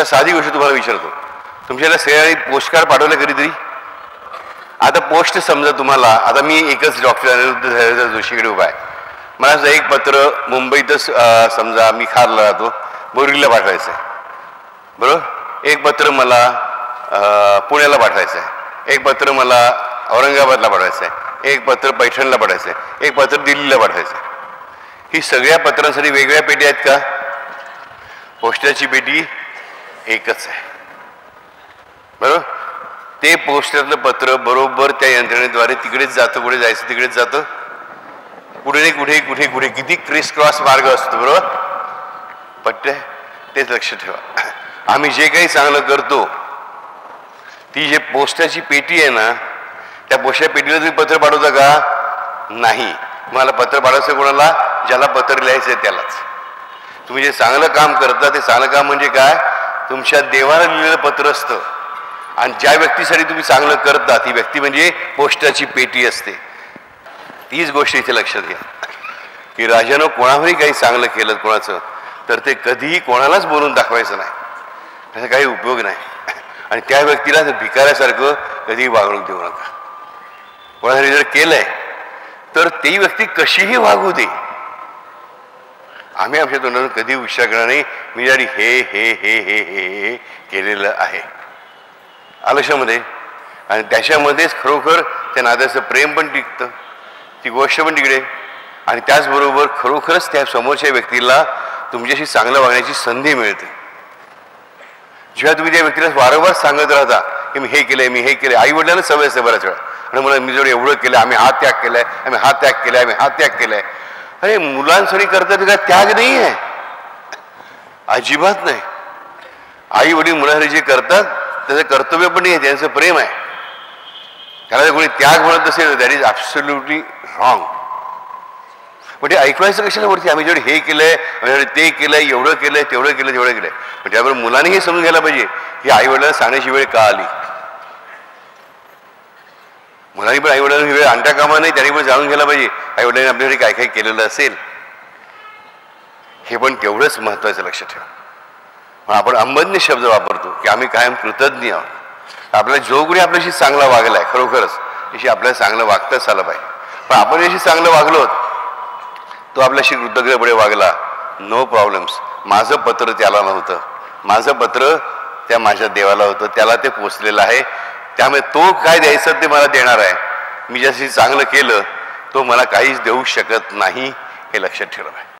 आता साधी गोष्ट तुम्हाला विचारतो. तुमच्याला सगळ्यांनी पोस्ट कार्ड पाठवलं कधीतरी आता पोस्ट समजा तुम्हाला आता मी एकच डॉक्टर अनिरुद्ध धैर्यधर जोशीकडे उभा आहे. मला असं एक पत्र मुंबईतच समजा मी खारला राहतो बोरीला पाठवायचं आहे बरोबर? एक पत्र मला पुण्याला पाठवायचं आहे एक पत्र मला औरंगाबादला पाठवायचं आहे एक पत्र पैठणला पाठवायचं आहे एक पत्र दिल्लीला पाठवायचं आहे ही सगळ्या पत्रांसाठी वेगळ्या पेटी आहेत का? पोस्टाची पेटी एकच आहे. बरोबर? ते पोस्टातलं पत्र बरोबर त्या यंत्रणेद्वारे तिकडेच जातं कुठे जायचं तिकडेच जातं. कुठे नाही कुठे कुठे कुठे किती क्रिस क्रॉस मार्ग असतो बरोबर? पट्टे तेच लक्ष ठेवा. आम्ही जे काही चांगलं करतो ती जे पोस्टाची पेटी आहे ना त्या पोस्टा पेटीला तुम्ही पत्र पाठवता का? नाही. तुम्हाला पत्र पाठवायचं कोणाला? ज्याला पत्र लिहायचं आहे त्यालाच. तुम्ही जे चांगलं काम करता ते चांगलं काम म्हणजे काय? तुमच्या देवाला लिहिलेलं पत्र असतं. आणि ज्या व्यक्तीसाठी तुम्ही चांगलं करता ती व्यक्ती म्हणजे पोस्टाची पेटी असते. तीच गोष्ट इथे लक्षात घ्या. की राजानं कोणावरही काही चांगलं केलं कोणाचं तर ते कधीही कोणालाच बोलून दाखवायचं नाही. त्याचा काही उपयोग नाही. आणि त्या व्यक्तीला जर भिकाऱ्यासारखं कधीही वागणूक देऊ नका. कोणासाठी जर केलंय तर ती व्यक्ती कशीही वागू दे. आम्ही आमच्या तोंडातून कधी विचार करणार नाही. मी जरी हे हे हे हे हे केलेलं आहे. आलक्षामध्ये आणि त्याच्यामध्येच खरोखर त्या नात्याचं प्रेम पण टिकतं. ती गोष्ट पण तिकडे आणि त्याचबरोबर खरोखरच त्या समोरच्या व्यक्तीला तुमच्याशी चांगलं वागण्याची संधी मिळते. जेव्हा तुम्ही त्या व्यक्तीला वारंवार सांगत राहता की मी हे केलंय मी हे केलंय आई वडिलांना सवय असते बऱ्याच वेळा. आणि मला मी जर एवढं केलं आम्ही हा त्याग केलाय आम्ही हा त्याग केलाय आम्ही हा त्याग केलाय. अरे मुलांसाठी करतात का त्याग नाही आहे. अजिबात नाही. आई वडील मुलांसाठी जे करतात त्याचं कर्तव्य पण नाही आहे त्यांचं प्रेम आहे. त्याला जर कोणी त्याग म्हणत असेल दॅट इज ॲब्सोल्युटली रॉंग म्हणजे ऐकवायचं कशाला वरती? आम्ही जेवढे हे केलंय आम्ही जेवढे ते केलंय एवढं केलंय तेवढं केलं तेवढं केलंय. म्हणजे पण त्याबरोबर मुलांनी हे समजून घ्यायला पाहिजे की आई वडिलांना सांगण्याची वेळ का आली? मुलांनी पण आईवडिलांनी वेळ आणता कामा नाही त्यांनी पण जाणून घ्यायला पाहिजे. आईवडिलांनी आपल्यासाठी काय काय केलेलं असेल हे पण तेवढंच महत्त्वाचं लक्षात ठेवा. आपण अंबन्य शब्द वापरतो की आम्ही कायम कृतज्ञ आहोत. आपल्याला जो कुणी आपल्याशी चांगला वागलाय खरोखरच त्याशी आपल्याला चांगलं वागताच आलं पाहिजे. पण आपण याशी चांगलं वागलो तो आपल्याशी कृतज्ञपणे वागला नो प्रॉब्लेम्स माझं पत्र त्याला नव्हतं. माझं पत्र त्या माझ्या देवाला होतं. त्याला ते पोचलेलं आहे. त्यामुळे तो काय द्यायचं ते मला देणार आहे. मी ज्याशी चांगलं केलं तो मला काहीच देऊ शकत नाही हे लक्षात ठेवलं आहे